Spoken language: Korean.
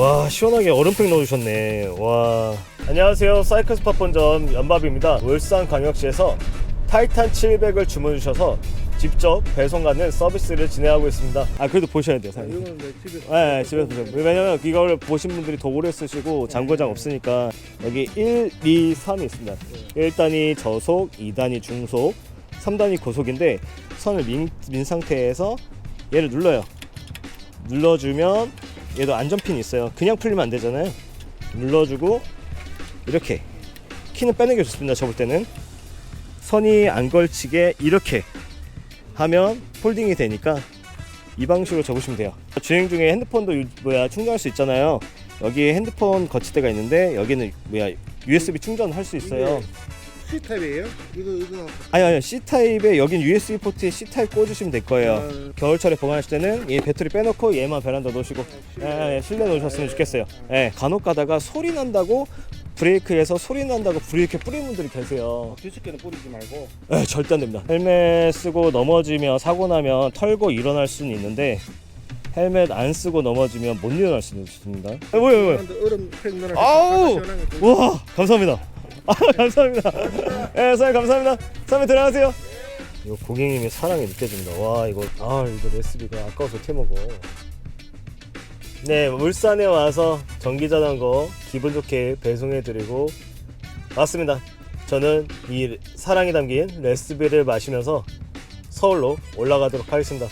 와 시원하게 얼음팩 넣어주셨네. 와. 안녕하세요. 사이클스파 본점 연밥입니다. 울산광역시에서 타이탄 700을 주문해 주셔서 직접 배송 가는 서비스를 진행하고 있습니다. 아 그래도 보셔야 돼요 사장님. 이거는 내 집에서 네, 집에서 보세요. 왜냐면 이걸 보신 분들이 더 오래 쓰시고 장고장 없으니까 여기 1, 2, 3이 있습니다. 1단이 저속, 2단이 중속, 3단이 고속인데 선을 민, 민 상태에서 얘를 눌러요. 눌러주면 얘도 안전핀이 있어요. 그냥 풀리면 안 되잖아요. 눌러주고 이렇게 키는 빼는 게 좋습니다. 접을 때는 선이 안 걸치게 이렇게 하면 폴딩이 되니까 이 방식으로 접으시면 돼요. 주행 중에 핸드폰도 유- 뭐야 충전할 수 있잖아요. 여기 핸드폰 거치대가 있는데 여기는 뭐야 USB 충전할 수 있어요. C 타입이에요? 이거 이거 아니 아니 C 타입에 여긴 USB 포트에 C 타입 꽂으시면 될 거예요. 아, 겨울철에 보관하실 때는 이 배터리 빼놓고 얘만 베란다 놓으시고 예, 예, 실내 놓으셨으면 좋겠어요. 예, 간혹 가다가 소리 난다고 브레이크에서 소리 난다고 브레이크 뿌리는 분들이 계세요. 뒤집개는 뿌리지 말고 에, 절대 안 됩니다. 헬멧 쓰고 넘어지면 사고 나면 털고 일어날 수는 있는데 헬멧 안 쓰고 넘어지면 못 일어날 수는 있습니다. 에, 뭐야 뭐야. 사람들 얼음 팩 넣어 아우! 와 감사합니다. 아 감사합니다. 예, 사장님 감사합니다. 사장님 들어가세요. 이거 고객님의 사랑이 느껴집니다. 와 이거 아 이거 레시피가 아까워서 태 먹어. 네 울산에 와서 전기자전거 기분 좋게 배송해드리고 왔습니다. 저는 이 사랑이 담긴 레시피를 마시면서 서울로 올라가도록 하겠습니다.